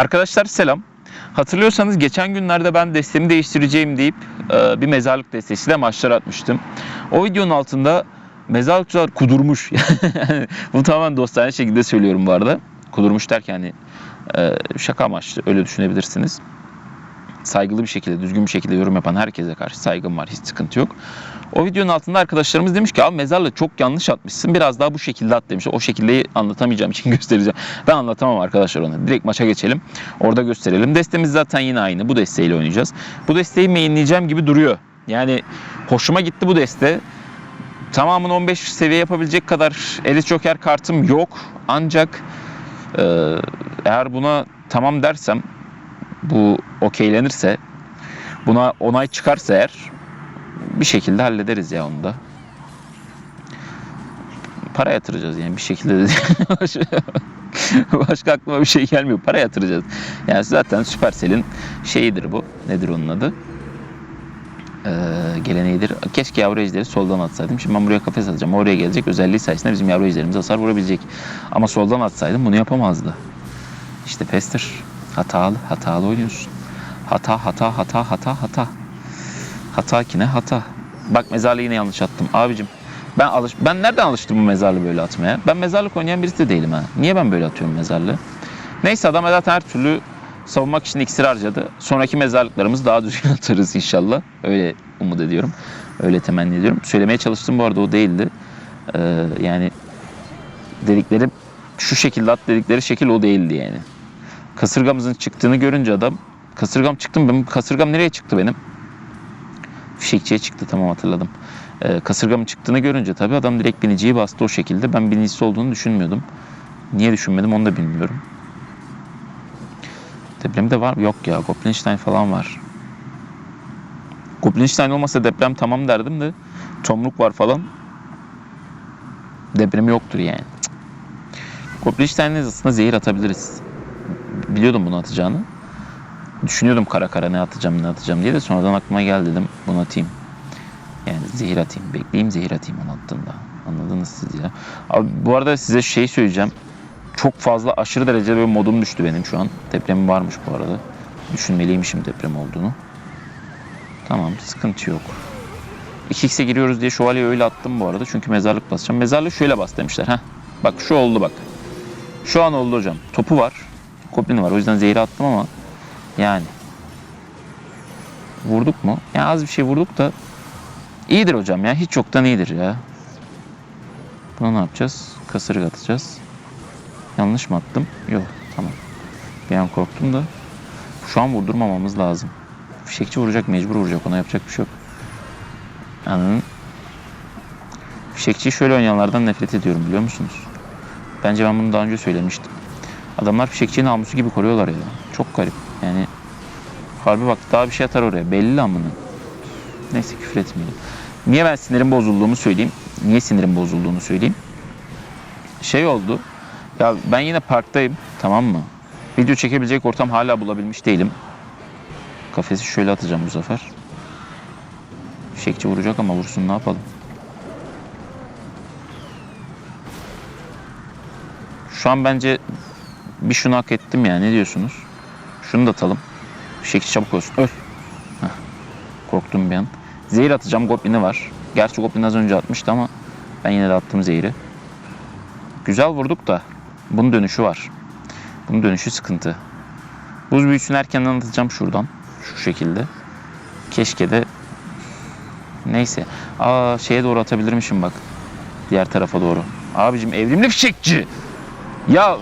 Arkadaşlar selam. Hatırlıyorsanız geçen günlerde ben destemi değiştireceğim deyip e, bir mezarlık destesiyle maçlar atmıştım. O videonun altında mezarlıkçılar kudurmuş. Yani Bu tamamen dostane şekilde söylüyorum bu arada. Kudurmuş derken hani e, şaka amaçlı öyle düşünebilirsiniz. Saygılı bir şekilde, düzgün bir şekilde yorum yapan herkese karşı saygım var. Hiç sıkıntı yok. O videonun altında arkadaşlarımız demiş ki abi mezarlığı çok yanlış atmışsın. Biraz daha bu şekilde at demiş. O şekilde anlatamayacağım için göstereceğim. Ben anlatamam arkadaşlar onu. Direkt maça geçelim. Orada gösterelim. Destemiz zaten yine aynı. Bu desteğiyle oynayacağız. Bu desteği mainleyeceğim gibi duruyor. Yani hoşuma gitti bu deste. Tamamını 15 seviye yapabilecek kadar Elis Joker kartım yok. Ancak e, eğer buna tamam dersem bu okeylenirse buna onay çıkarsa eğer bir şekilde hallederiz ya onu da. Para yatıracağız yani bir şekilde de. Başka aklıma bir şey gelmiyor. Para yatıracağız. Yani zaten Supercell'in şeyidir bu. Nedir onun adı? Ee, geleneğidir. Keşke yavru ejderi soldan atsaydım. Şimdi ben buraya kafes atacağım. Oraya gelecek. Özelliği sayesinde bizim yavru ejderimiz hasar vurabilecek. Ama soldan atsaydım bunu yapamazdı. İşte Pester. Hatalı. Hatalı oynuyorsun. Hata, hata, hata, hata, hata. Hata ki ne hata. Bak mezarlığı yine yanlış attım. Abicim ben alış ben nereden alıştım bu mezarlığı böyle atmaya? Ben mezarlık oynayan birisi de değilim ha. Niye ben böyle atıyorum mezarlığı? Neyse adam zaten her türlü savunmak için iksir harcadı. Sonraki mezarlıklarımızı daha düzgün atarız inşallah. Öyle umut ediyorum. Öyle temenni ediyorum. Söylemeye çalıştım bu arada o değildi. Ee, yani dedikleri şu şekilde at dedikleri şekil o değildi yani. Kasırgamızın çıktığını görünce adam kasırgam çıktı mı? Kasırgam nereye çıktı benim? Fişekçiye çıktı tamam hatırladım. Ee, kasırgamın çıktığını görünce tabii adam direkt biniciyi bastı o şekilde. Ben binicisi olduğunu düşünmüyordum. Niye düşünmedim onu da bilmiyorum. Deprem de var? Yok ya. Goblinstein falan var. Goblinstein olmasa deprem tamam derdim de tomruk var falan. Deprem yoktur yani. Cık. Goblinstein'le aslında zehir atabiliriz. Biliyordum bunu atacağını. Düşünüyordum kara kara ne atacağım ne atacağım diye de sonradan aklıma geldi dedim bunu atayım. Yani zehir atayım. Bekleyeyim zehir atayım onu attığımda. Anladınız siz ya. Abi bu arada size şey söyleyeceğim. Çok fazla aşırı derecede böyle modum düştü benim şu an. Deprem varmış bu arada. Düşünmeliymişim deprem olduğunu. Tamam sıkıntı yok. 2x'e giriyoruz diye şövalyeyi öyle attım bu arada. Çünkü mezarlık basacağım. Mezarlığı şöyle bas demişler. Heh. Bak şu oldu bak. Şu an oldu hocam. Topu var. Goblini var. O yüzden zehri attım ama yani. Vurduk mu? Ya az bir şey vurduk da iyidir hocam ya. Hiç yoktan iyidir ya. Buna ne yapacağız? Kasırga atacağız. Yanlış mı attım? Yok. Tamam. Bir an korktum da. Şu an vurdurmamamız lazım. Fişekçi vuracak. Mecbur vuracak. Ona yapacak bir şey yok. Anladın? Fişekçiyi şöyle oynayanlardan nefret ediyorum biliyor musunuz? Bence ben bunu daha önce söylemiştim. Adamlar fişekçiyi namusu gibi koruyorlar ya. Çok garip. Yani harbi bak daha bir şey atar oraya. Belli amına. Neyse küfür etmeyelim. Niye ben sinirim bozulduğumu söyleyeyim. Niye sinirim bozulduğunu söyleyeyim. Şey oldu. Ya ben yine parktayım. Tamam mı? Video çekebilecek ortam hala bulabilmiş değilim. Kafesi şöyle atacağım bu sefer. Fişekçi vuracak ama vursun ne yapalım. Şu an bence bir şunu hak ettim ya. Ne diyorsunuz? Şunu da atalım. Fişekçi çabuk olsun. Öl. Heh. Korktum bir an. Zehir atacağım. Goblin'i var. Gerçi Goblin az önce atmıştı ama ben yine de attım zehri. Güzel vurduk da bunun dönüşü var. Bunun dönüşü sıkıntı. Buz büyüsünü erkenden atacağım şuradan. Şu şekilde. Keşke de neyse. Aa şeye doğru atabilirmişim bak. Diğer tarafa doğru. Abicim evrimli fişekçi. Ya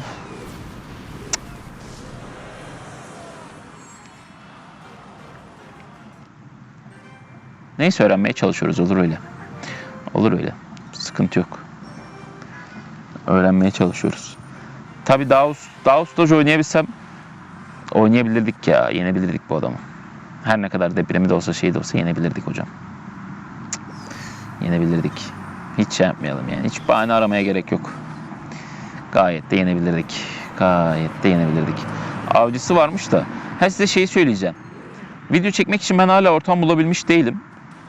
Neyse öğrenmeye çalışıyoruz. Olur öyle. Olur öyle. Sıkıntı yok. Öğrenmeye çalışıyoruz. Tabi daha, daha ustaca oynayabilsem oynayabilirdik ya. Yenebilirdik bu adamı. Her ne kadar depremi de olsa şey de olsa yenebilirdik hocam. Yenebilirdik. Hiç şey yapmayalım yani. Hiç bahane aramaya gerek yok. Gayet de yenebilirdik. Gayet de yenebilirdik. Avcısı varmış da. Ha size şeyi söyleyeceğim. Video çekmek için ben hala ortam bulabilmiş değilim.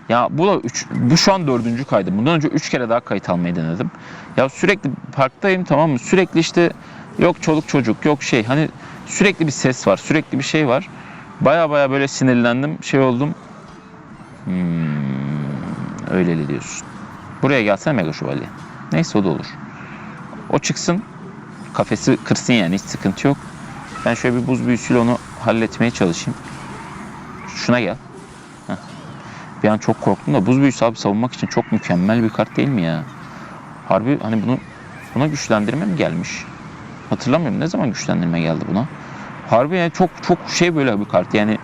Ya bu da üç, bu şu an dördüncü kaydım. Bundan önce üç kere daha kayıt almayı denedim. Ya sürekli parktayım tamam mı? Sürekli işte yok çoluk çocuk yok şey hani Sürekli bir ses var. Sürekli bir şey var. Baya baya böyle sinirlendim. Şey oldum. Hmm, öyleli diyorsun. Buraya gelsene Mega Şövalye. Neyse o da olur. O çıksın. Kafesi kırsın yani hiç sıkıntı yok. Ben şöyle bir buz büyüsüyle onu halletmeye çalışayım. Şuna gel. Bir an çok korktum da buz büyüsü abi savunmak için çok mükemmel bir kart değil mi ya? Harbi hani bunu buna güçlendirme mi gelmiş? Hatırlamıyorum ne zaman güçlendirme geldi buna. Harbi yani çok çok şey böyle bir kart yani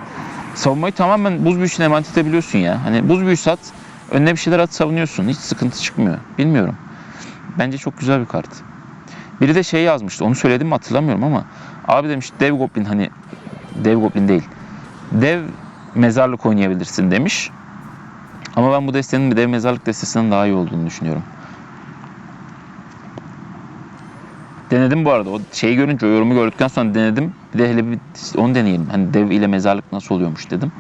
savunmayı tamamen buz büyüsüne emanet edebiliyorsun ya. Hani buz büyüsü at önüne bir şeyler at savunuyorsun hiç sıkıntı çıkmıyor. Bilmiyorum. Bence çok güzel bir kart. Biri de şey yazmıştı onu söyledim mi hatırlamıyorum ama abi demiş dev goblin hani dev goblin değil. Dev mezarlık oynayabilirsin demiş. Ama ben bu destenin bir dev mezarlık destesinden daha iyi olduğunu düşünüyorum. Denedim bu arada. O şeyi görünce, o yorumu gördükten sonra denedim. Bir de hele bir onu deneyelim. Hani dev ile mezarlık nasıl oluyormuş dedim.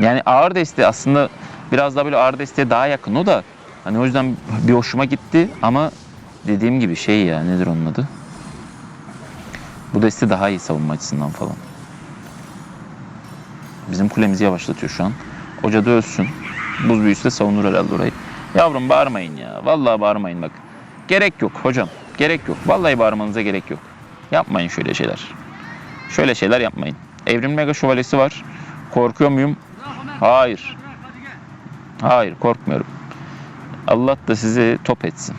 Yani ağır deste aslında biraz daha böyle ağır desteğe daha yakın o da. Hani o yüzden bir hoşuma gitti ama dediğim gibi şey ya nedir onun adı? Bu deste daha iyi savunma açısından falan. Bizim kulemizi yavaşlatıyor şu an. O cadı ölsün. Buz büyüsü de savunur herhalde orayı. Yavrum bağırmayın ya. Vallahi bağırmayın bak. Gerek yok hocam. Gerek yok. Vallahi bağırmanıza gerek yok. Yapmayın şöyle şeyler. Şöyle şeyler yapmayın. Evrim Mega Şövalyesi var. Korkuyor muyum? Hayır. Hayır korkmuyorum. Allah da sizi top etsin.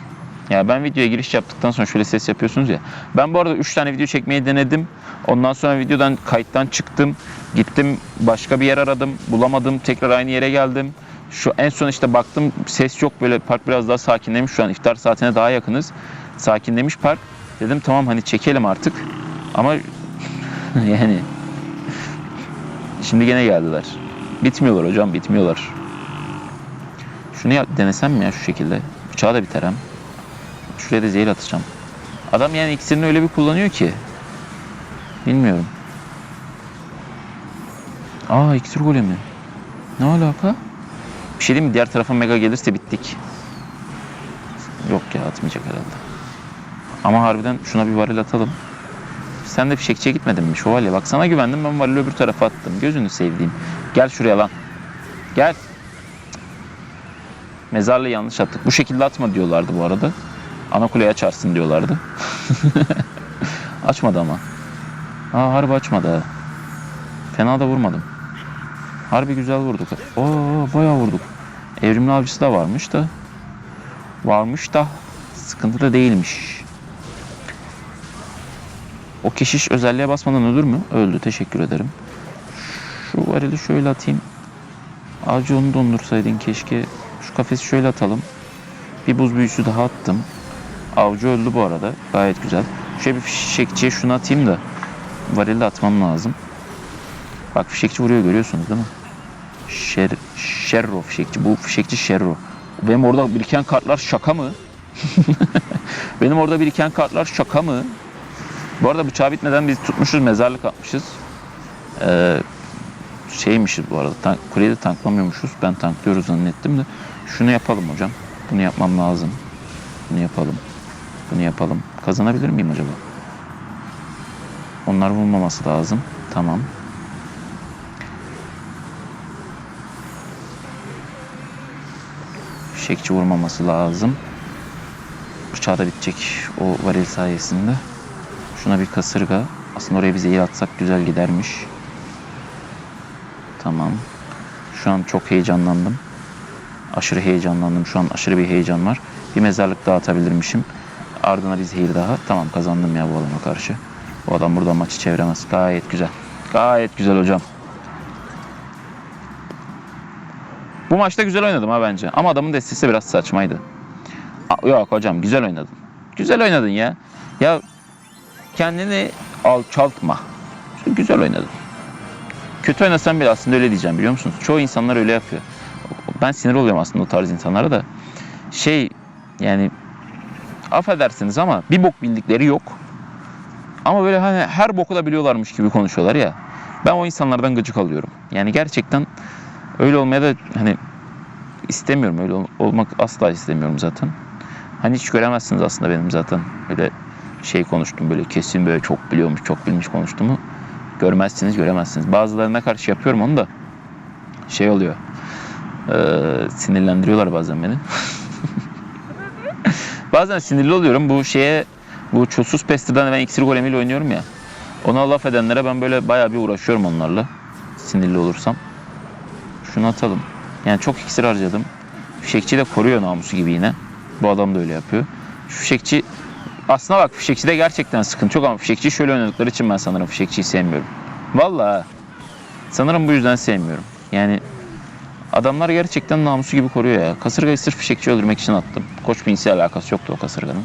Ya ben videoya giriş yaptıktan sonra şöyle ses yapıyorsunuz ya. Ben bu arada 3 tane video çekmeyi denedim. Ondan sonra videodan kayıttan çıktım. Gittim başka bir yer aradım. Bulamadım. Tekrar aynı yere geldim. Şu en son işte baktım ses yok böyle park biraz daha sakinlemiş şu an iftar saatine daha yakınız. Sakinlemiş park. Dedim tamam hani çekelim artık. Ama yani şimdi gene geldiler. Bitmiyorlar hocam bitmiyorlar. Şunu ya, denesem mi ya şu şekilde? Bıçağı da biter hem. Şuraya da zehir atacağım. Adam yani iksirini öyle bir kullanıyor ki. Bilmiyorum. Aa iksir golemi. Ne alaka? Bir şey diyeyim mi? Diğer tarafa mega gelirse bittik. Yok ya atmayacak herhalde. Ama harbiden şuna bir varil atalım. Sen de fişekçiye gitmedin mi? Şövalye bak sana güvendim ben varili öbür tarafa attım. Gözünü sevdiğim. Gel şuraya lan. Gel. Mezarlığı yanlış attık. Bu şekilde atma diyorlardı bu arada. Ana kuleyi açarsın diyorlardı. Açmadı ama. Aa harbi açmadı. Fena da vurmadım. Harbi güzel vurduk. Oo bayağı vurduk. Evrimli avcısı da varmış da. Varmış da sıkıntı da değilmiş. O keşiş özelliğe basmadan ölür mü? Öldü. Teşekkür ederim. Şu varili şöyle atayım. Avcı onu dondursaydın keşke. Şu kafesi şöyle atalım. Bir buz büyüsü daha attım. Avcı öldü bu arada. Gayet güzel. Şöyle bir fişekçiye şunu atayım da varili atmam lazım. Bak fişekçi vuruyor görüyorsunuz değil mi? Şer, Şerro fişekçi. Bu fişekçi Şerro. Benim orada biriken kartlar şaka mı? Benim orada biriken kartlar şaka mı? Bu arada bıçağı bitmeden biz tutmuşuz mezarlık atmışız. Ee, şeymişiz bu arada. Tank, kuleyi de tanklamıyormuşuz. Ben tanklıyoruz zannettim de. Şunu yapalım hocam. Bunu yapmam lazım. Bunu yapalım. Bunu yapalım. Kazanabilir miyim acaba? Onlar vurmaması lazım. Tamam. Fişekçi vurmaması lazım. Bıçağı da bitecek o varil sayesinde. Şuna bir kasırga. Aslında oraya bir zehir atsak güzel gidermiş. Tamam. Şu an çok heyecanlandım. Aşırı heyecanlandım. Şu an aşırı bir heyecan var. Bir mezarlık daha atabilirmişim. Ardına bir zehir daha. Tamam kazandım ya bu adama karşı. Bu adam burada maçı çeviremez. Gayet güzel. Gayet güzel hocam. Bu maçta güzel oynadım ha bence. Ama adamın destesi biraz saçmaydı. Aa, Yok hocam güzel oynadın. Güzel oynadın ya. Ya kendini alçaltma. Güzel oynadın. Kötü oynasan bile aslında öyle diyeceğim biliyor musunuz? Çoğu insanlar öyle yapıyor. Ben sinir oluyorum aslında o tarz insanlara da. Şey yani affedersiniz ama bir bok bildikleri yok. Ama böyle hani her boku da biliyorlarmış gibi konuşuyorlar ya. Ben o insanlardan gıcık alıyorum. Yani gerçekten öyle olmaya da hani istemiyorum. Öyle ol- olmak asla istemiyorum zaten. Hani hiç göremezsiniz aslında benim zaten öyle şey konuştum böyle kesin böyle çok biliyormuş, çok bilmiş konuştuğumu görmezsiniz, göremezsiniz. Bazılarına karşı yapıyorum onu da şey oluyor. eee, sinirlendiriyorlar bazen beni. bazen sinirli oluyorum. Bu şeye bu çulsuz pestiden ben iksir golemiyle oynuyorum ya. Ona laf edenlere ben böyle bayağı bir uğraşıyorum onlarla. Sinirli olursam. Şunu atalım. Yani çok iksir harcadım. Fişekçi de koruyor namusu gibi yine. Bu adam da öyle yapıyor. Fişekçi aslına bak fişekçide gerçekten sıkıntı yok ama fişekçi şöyle oynadıkları için ben sanırım fişekçiyi sevmiyorum. Vallahi sanırım bu yüzden sevmiyorum. Yani adamlar gerçekten namusu gibi koruyor ya. Kasırgayı sırf fişekçi öldürmek için attım. Koç Pinsi alakası yoktu o kasırganın.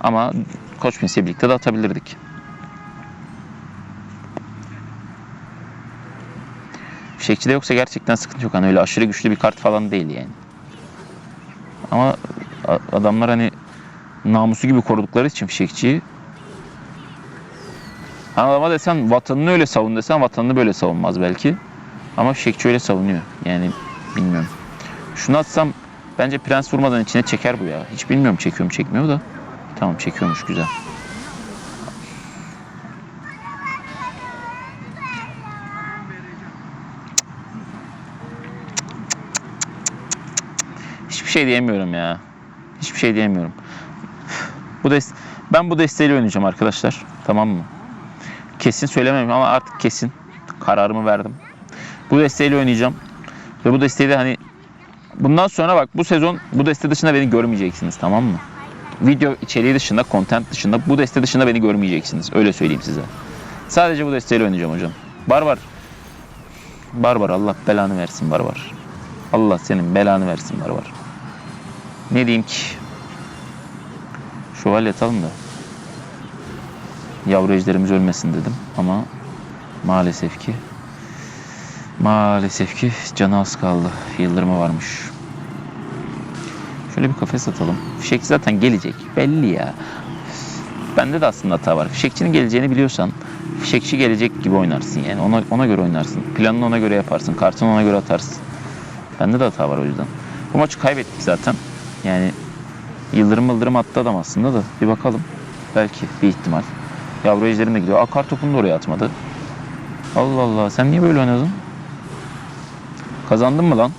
Ama Koç Pinsi'yle birlikte de atabilirdik. Fişekçide yoksa gerçekten sıkıntı yok. Hani öyle aşırı güçlü bir kart falan değil yani. Ama adamlar hani namusu gibi korudukları için fişekçiyi Hani adama desen vatanını öyle savun desen vatanını böyle savunmaz belki. Ama fişekçi öyle savunuyor. Yani bilmiyorum. Şunu atsam bence prens vurmadan içine çeker bu ya. Hiç bilmiyorum çekiyor mu çekmiyor da. Tamam çekiyormuş güzel. Hiçbir şey diyemiyorum ya. Hiçbir şey diyemiyorum. Bu des ben bu desteğiyle oynayacağım arkadaşlar. Tamam mı? Kesin söylemem ama artık kesin. Kararımı verdim. Bu desteğiyle oynayacağım. Ve bu desteği de hani bundan sonra bak bu sezon bu deste dışında beni görmeyeceksiniz tamam mı? Video içeriği dışında, content dışında bu deste dışında beni görmeyeceksiniz. Öyle söyleyeyim size. Sadece bu desteğiyle oynayacağım hocam. Barbar. Barbar Allah belanı versin barbar. Allah senin belanı versin barbar. Ne diyeyim ki? Şövalye atalım da. Yavru ejderimiz ölmesin dedim ama maalesef ki maalesef ki canı az kaldı. Yıldırımı varmış. Şöyle bir kafes atalım. Fişek zaten gelecek. Belli ya. Bende de aslında hata var. Fişekçinin geleceğini biliyorsan fişekçi gelecek gibi oynarsın yani. Ona, ona göre oynarsın. Planını ona göre yaparsın. Kartını ona göre atarsın. Bende de hata var o yüzden. Bu maçı kaybettik zaten. Yani yıldırım yıldırım attı adam aslında da. Bir bakalım. Belki bir ihtimal. Yavru ejderim de gidiyor. Aa topunu da oraya atmadı. Allah Allah. Sen niye böyle oynadın? Kazandın mı lan?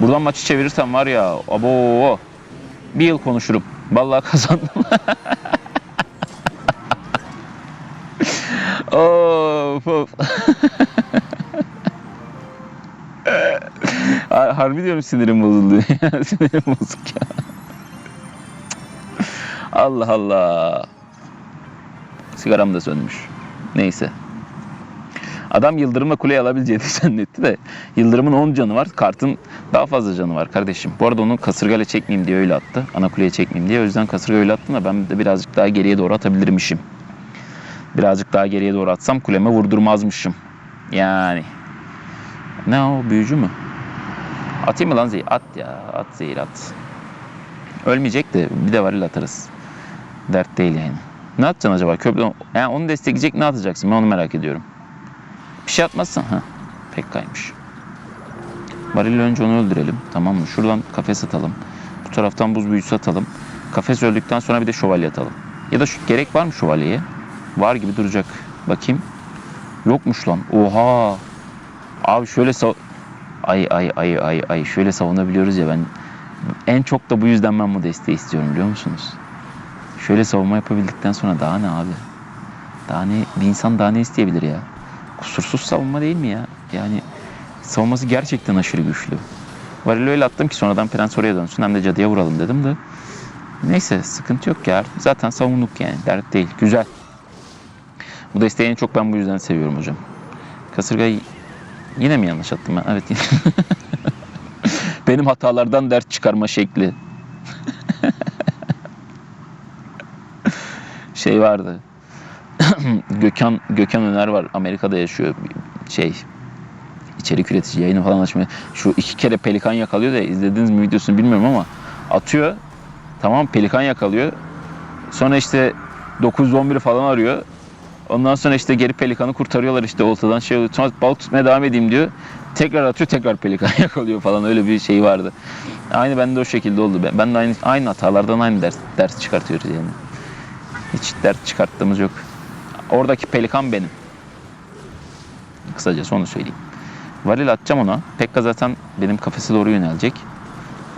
Buradan maçı çevirirsen var ya. Abo. Bir yıl konuşurum. Vallahi kazandım. of of. Har- Harbi diyorum sinirim bozuldu. sinirim bozuk ya. Allah Allah. Sigaram da sönmüş. Neyse. Adam Yıldırım'la kuleyi alabileceğini zannetti de Yıldırım'ın 10 canı var. Kartın daha fazla canı var kardeşim. Bu arada onu kasırgayla çekmeyeyim diye öyle attı. Ana kuleye çekmeyeyim diye. O yüzden kasırga öyle attım da ben de birazcık daha geriye doğru atabilirmişim. Birazcık daha geriye doğru atsam kuleme vurdurmazmışım. Yani. Ne o büyücü mü? Atayım mı lan zehir? At ya. At zehir at. Ölmeyecek de bir de varil atarız. Dert değil yani. Ne atacaksın acaba? Köprü... Yani onu destekleyecek ne atacaksın? Ben onu merak ediyorum. Bir şey atmazsan. ha Pek kaymış. Varil önce onu öldürelim. Tamam mı? Şuradan kafes atalım. Bu taraftan buz büyüsü atalım. Kafes öldükten sonra bir de şövalye atalım. Ya da şu, gerek var mı şövalyeye? Var gibi duracak. Bakayım. Yokmuş lan. Oha. Abi şöyle. Ay ay ay ay ay şöyle savunabiliyoruz ya ben en çok da bu yüzden ben bu desteği istiyorum biliyor musunuz? Şöyle savunma yapabildikten sonra daha ne abi? Daha ne bir insan daha ne isteyebilir ya? Kusursuz savunma değil mi ya? Yani savunması gerçekten aşırı güçlü. Varil öyle attım ki sonradan prens oraya dönsün hem de cadıya vuralım dedim de. Neyse sıkıntı yok ya. Zaten savunduk yani. Dert değil. Güzel. Bu desteği en çok ben bu yüzden seviyorum hocam. Kasırgayı yine mi yanlış attım ben? Evet. Benim hatalardan dert çıkarma şekli. şey vardı. Gökhan Gökhan Öner var. Amerika'da yaşıyor. Şey içerik üretici yayını falan açmıyor. Şu iki kere pelikan yakalıyor da izlediniz mi videosunu bilmiyorum ama atıyor. Tamam pelikan yakalıyor. Sonra işte 911 falan arıyor. Ondan sonra işte geri pelikanı kurtarıyorlar işte oltadan şey oluyor. Balık tutmaya devam edeyim diyor. Tekrar atıyor tekrar pelikan yakalıyor falan öyle bir şey vardı. Aynı bende o şekilde oldu. Ben, de aynı, aynı hatalardan aynı ders, ders çıkartıyoruz yani. Hiç dert çıkarttığımız yok. Oradaki pelikan benim. Kısacası onu söyleyeyim. Varil atacağım ona. Pekka zaten benim kafese doğru yönelecek.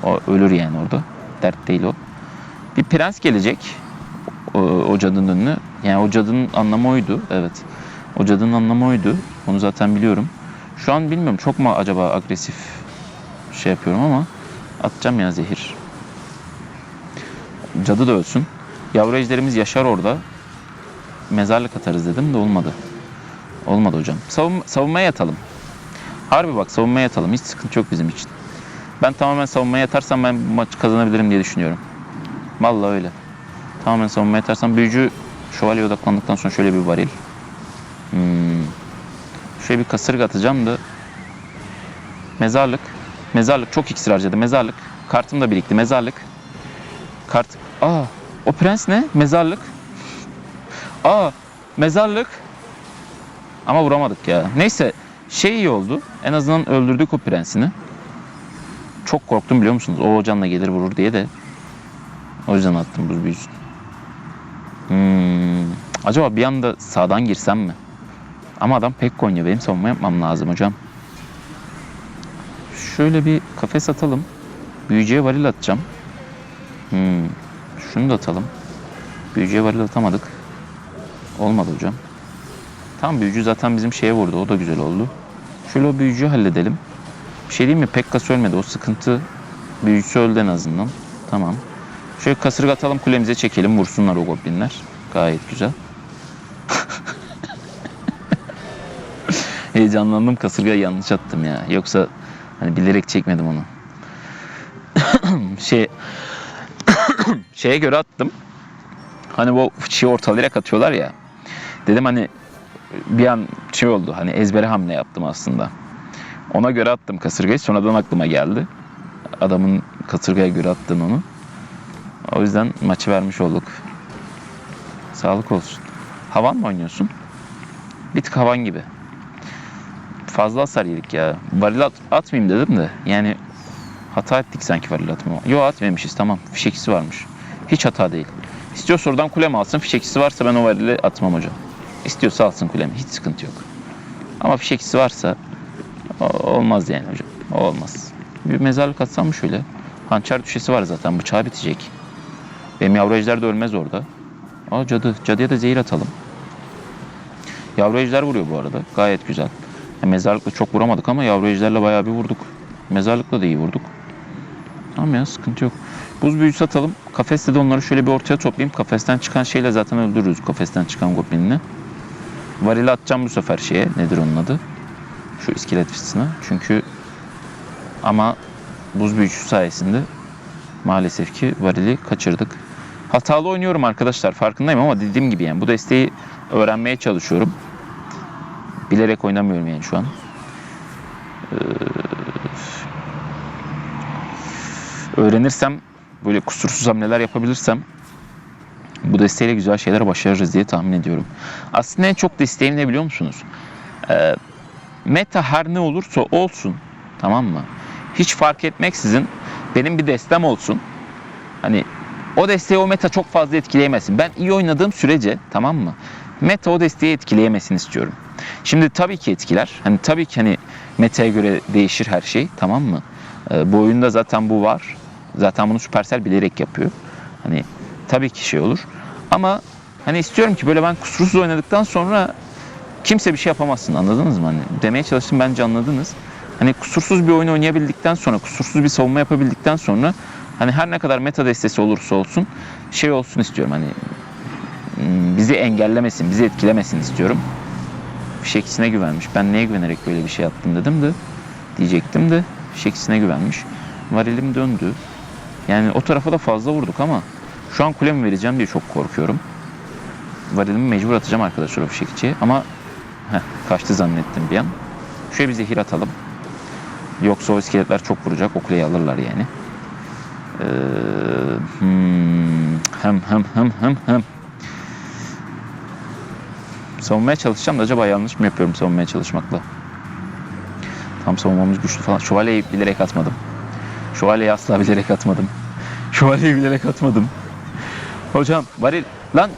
O ölür yani orada. Dert değil o. Bir prens gelecek. O, cadının önüne. Yani o cadının anlamı oydu. Evet. O cadının anlamı oydu. Onu zaten biliyorum. Şu an bilmiyorum çok mu acaba agresif şey yapıyorum ama atacağım ya zehir. Cadı da ölsün. Yavru ejderimiz yaşar orada. Mezarlık atarız dedim de olmadı. Olmadı hocam. Savun, savunmaya yatalım. Harbi bak savunmaya yatalım. Hiç sıkıntı yok bizim için. Ben tamamen savunmaya yatarsam ben bu maçı kazanabilirim diye düşünüyorum. Vallahi öyle. Tamamen savunmaya yatarsam büyücü şövalye odaklandıktan sonra şöyle bir varil. Hmm. Şöyle bir kasırga atacağım da mezarlık. Mezarlık çok iksir harcadı. Mezarlık. Kartım da birikti. Mezarlık. Kart. Aa, o prens ne? Mezarlık. Aa, mezarlık. Ama vuramadık ya. Neyse, şey iyi oldu. En azından öldürdük o prensini. Çok korktum biliyor musunuz? O hocanla gelir vurur diye de. O yüzden attım buz büyüsün. Hmm. Acaba bir anda sağdan girsem mi? Ama adam pek oynuyor. Benim savunma yapmam lazım hocam. Şöyle bir kafes atalım. Büyücüye varil atacağım. Hmm. Şunu da atalım. Büyücüye varil atamadık. Olmadı hocam. Tam büyücü zaten bizim şeye vurdu. O da güzel oldu. Şöyle o büyücüyü halledelim. Bir şey diyeyim mi? Pekkas ölmedi. O sıkıntı büyücüsü öldü en azından. Tamam. Şöyle kasırga atalım kulemize çekelim. Vursunlar o goblinler. Gayet güzel. Heyecanlandım kasırgayı yanlış attım ya. Yoksa hani bilerek çekmedim onu. şey şeye göre attım. Hani bu fıçıyı ortalayarak atıyorlar ya. Dedim hani bir an şey oldu. Hani ezbere hamle yaptım aslında. Ona göre attım kasırgayı. Sonradan aklıma geldi. Adamın kasırgaya göre attın onu. O yüzden maçı vermiş olduk. Sağlık olsun. Havan mı oynuyorsun? Bir tık havan gibi. Fazla hasar yedik ya. Varil at, atmayayım dedim de. Yani hata ettik sanki varil atmama. Yo atmamışız tamam. Fişekisi varmış. Hiç hata değil. İstiyorsa oradan kulemi alsın. Fişekisi varsa ben o varili atmam hocam. İstiyorsa alsın kulemi. Hiç sıkıntı yok. Ama fişekisi varsa olmaz yani hocam. Olmaz. Bir mezarlık atsam mı şöyle? Hançer düşesi var zaten. Bıçağı bitecek. Benim yavru ejder de ölmez orada. Aa cadı. Cadıya da zehir atalım. Yavru ejder vuruyor bu arada. Gayet güzel. Ya mezarlıkla çok vuramadık ama yavru ejderle bayağı bir vurduk. Mezarlıkla da iyi vurduk. Tamam ya sıkıntı yok. Buz büyüsü atalım. Kafeste de onları şöyle bir ortaya toplayayım. Kafesten çıkan şeyle zaten öldürürüz. Kafesten çıkan goblinini. Varili atacağım bu sefer şeye. Nedir onun adı? Şu iskelet fıstığına. Çünkü ama buz büyücüsü sayesinde maalesef ki varili kaçırdık. Hatalı oynuyorum arkadaşlar farkındayım ama dediğim gibi yani bu desteği öğrenmeye çalışıyorum. Bilerek oynamıyorum yani şu an. Ee, öğrenirsem böyle kusursuz hamleler yapabilirsem bu desteğiyle güzel şeyler başarırız diye tahmin ediyorum. Aslında en çok desteğim ne biliyor musunuz? Ee, meta her ne olursa olsun tamam mı? Hiç fark etmeksizin benim bir destem olsun. Hani o desteği o meta çok fazla etkileyemesin. Ben iyi oynadığım sürece tamam mı? Meta o desteği etkileyemesin istiyorum. Şimdi tabii ki etkiler. Hani tabii ki hani meta'ya göre değişir her şey tamam mı? Ee, bu oyunda zaten bu var. Zaten bunu Supercell bilerek yapıyor. Hani tabii ki şey olur. Ama hani istiyorum ki böyle ben kusursuz oynadıktan sonra kimse bir şey yapamazsın anladınız mı? Hani demeye çalıştım bence anladınız. Hani kusursuz bir oyun oynayabildikten sonra, kusursuz bir savunma yapabildikten sonra hani her ne kadar meta destesi olursa olsun şey olsun istiyorum hani hmm, bizi engellemesin, bizi etkilemesin istiyorum. Fişekisine güvenmiş. Ben neye güvenerek böyle bir şey yaptım dedim de diyecektim de fişekisine güvenmiş. Varilim döndü. Yani o tarafa da fazla vurduk ama şu an kulemi vereceğim diye çok korkuyorum. Varilimi mecbur atacağım arkadaşlar o fişekçiye ama heh, kaçtı zannettim bir an. Şöyle bir zehir atalım. Yoksa o iskeletler çok vuracak. O kuleyi alırlar yani. Ee, hmm, hem hem hem hem hem. Savunmaya çalışacağım da acaba yanlış mı yapıyorum savunmaya çalışmakla? Tam savunmamız güçlü falan. Şövalyeyi bilerek atmadım. Şövalyeyi asla bilerek atmadım. Şövalyeyi bilerek atmadım. Hocam varil lan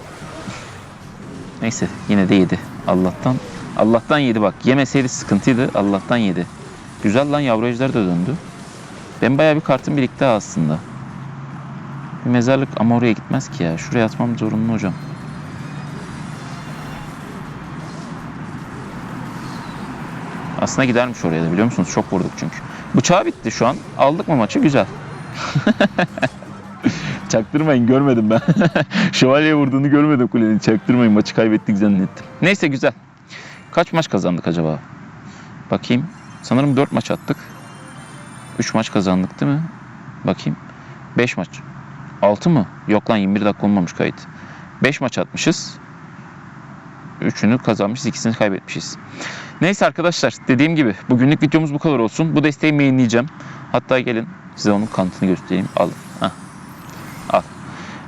Neyse yine de yedi. Allah'tan Allah'tan yedi bak. Yemeseydi sıkıntıydı. Allah'tan yedi. Güzel lan yavru ejder de döndü. Ben bayağı bir kartım birikti aslında. Bir mezarlık ama oraya gitmez ki ya. Şuraya atmam zorunlu hocam. Aslında gidermiş oraya da biliyor musunuz? Çok vurduk çünkü. Bıçağı bitti şu an. Aldık mı maçı? Güzel. Çaktırmayın görmedim ben. Şövalye vurduğunu görmedim kulenin. Çaktırmayın maçı kaybettik zannettim. Neyse güzel. Kaç maç kazandık acaba? Bakayım. Sanırım 4 maç attık. 3 maç kazandık değil mi? Bakayım. 5 maç. 6 mı? Yok lan 21 dakika olmamış kayıt. 5 maç atmışız. 3'ünü kazanmışız, ikisini kaybetmişiz. Neyse arkadaşlar dediğim gibi bugünlük videomuz bu kadar olsun. Bu desteği yayınlayacağım. Hatta gelin size onun kanıtını göstereyim. Alın. Hah. Al.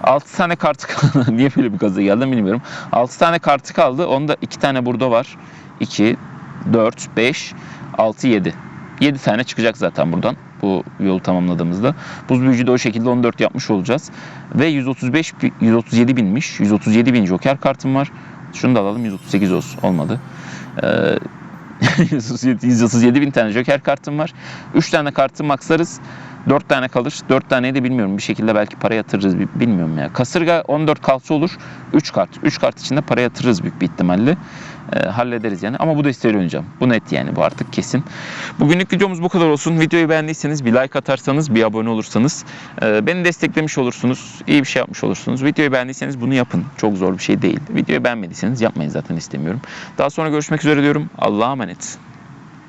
6 tane kartı kaldı. Niye böyle bir gaza geldim bilmiyorum. 6 tane kartı kaldı. Onda 2 tane burada var. 2, 4, 5, 6, 7. 7 tane çıkacak zaten buradan. Bu yolu tamamladığımızda. Buz büyücü de o şekilde 14 yapmış olacağız. Ve 135, bi- 137 binmiş. 137 bin joker kartım var. Şunu da alalım 138 olsun. Olmadı. Ee, 137, 137 bin tane joker kartım var. 3 tane kartı maxlarız. 4 tane kalır. 4 taneyi de bilmiyorum. Bir şekilde belki para yatırırız. bi- Bilmiyorum ya. Kasırga 14 kalsa olur. 3 kart. 3 kart içinde para yatırırız büyük bir ihtimalle. Ee, hallederiz yani. Ama bu desteğiyle oynayacağım. Bu net yani. Bu artık kesin. Bugünlük videomuz bu kadar olsun. Videoyu beğendiyseniz bir like atarsanız, bir abone olursanız e, beni desteklemiş olursunuz. iyi bir şey yapmış olursunuz. Videoyu beğendiyseniz bunu yapın. Çok zor bir şey değil. Videoyu beğenmediyseniz yapmayın zaten istemiyorum. Daha sonra görüşmek üzere diyorum. Allah'a emanet.